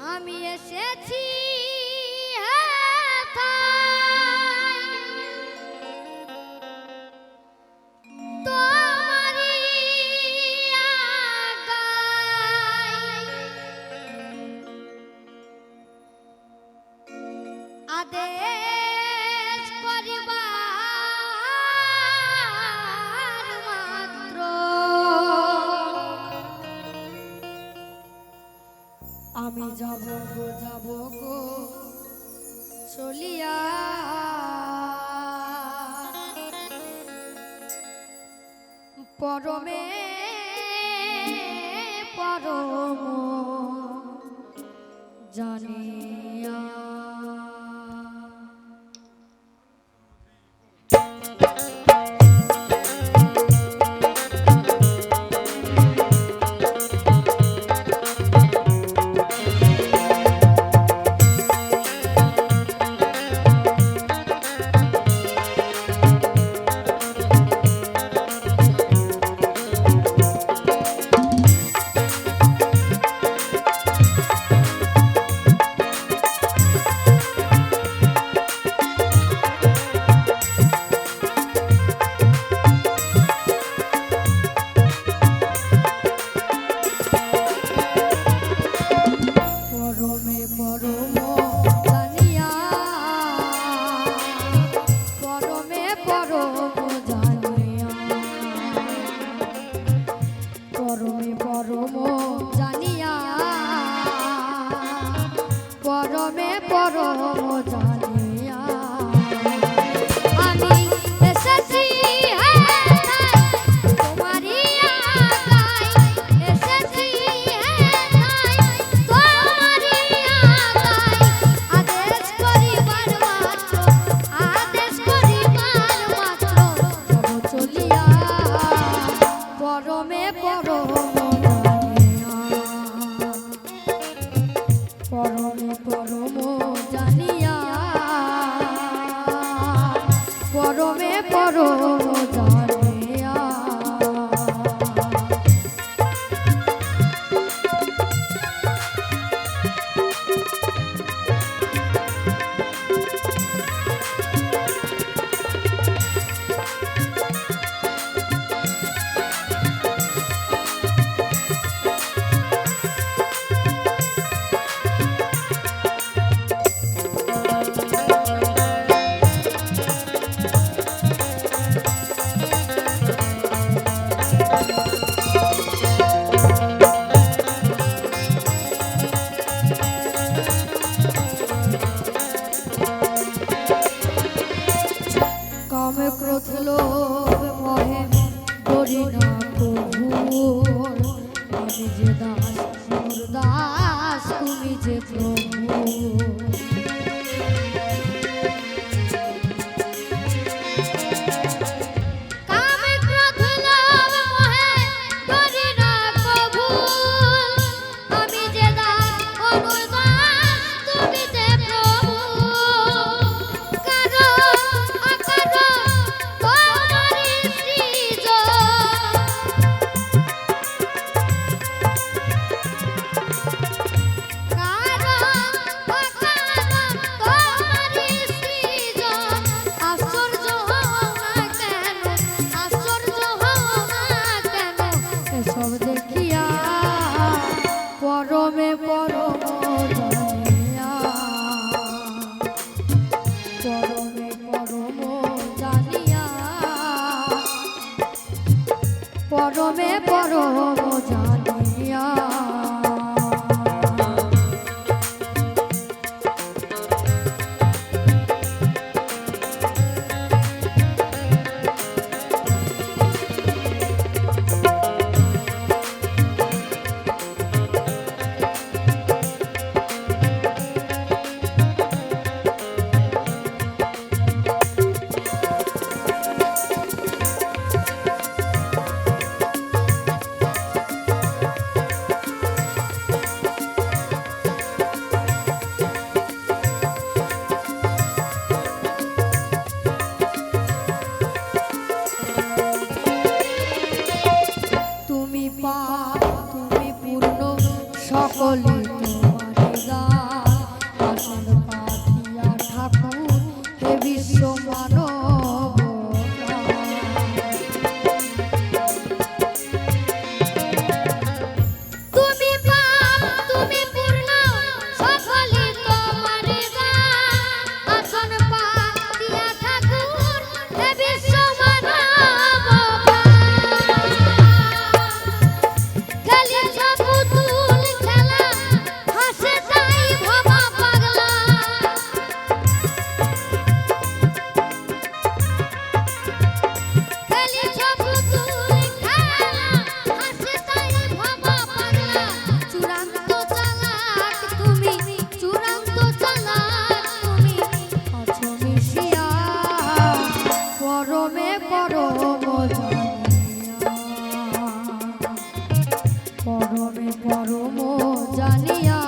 আমি এসেছি আমি যাব গো যাব গো চলিয়া। পরমে পরম জানিয়া পরমে পরম কামে ক্রোধ লোভ মহে। করি না প্রভু আমি যে দাস দাস তুমি যে প্রভু। কমে পর জানিয়া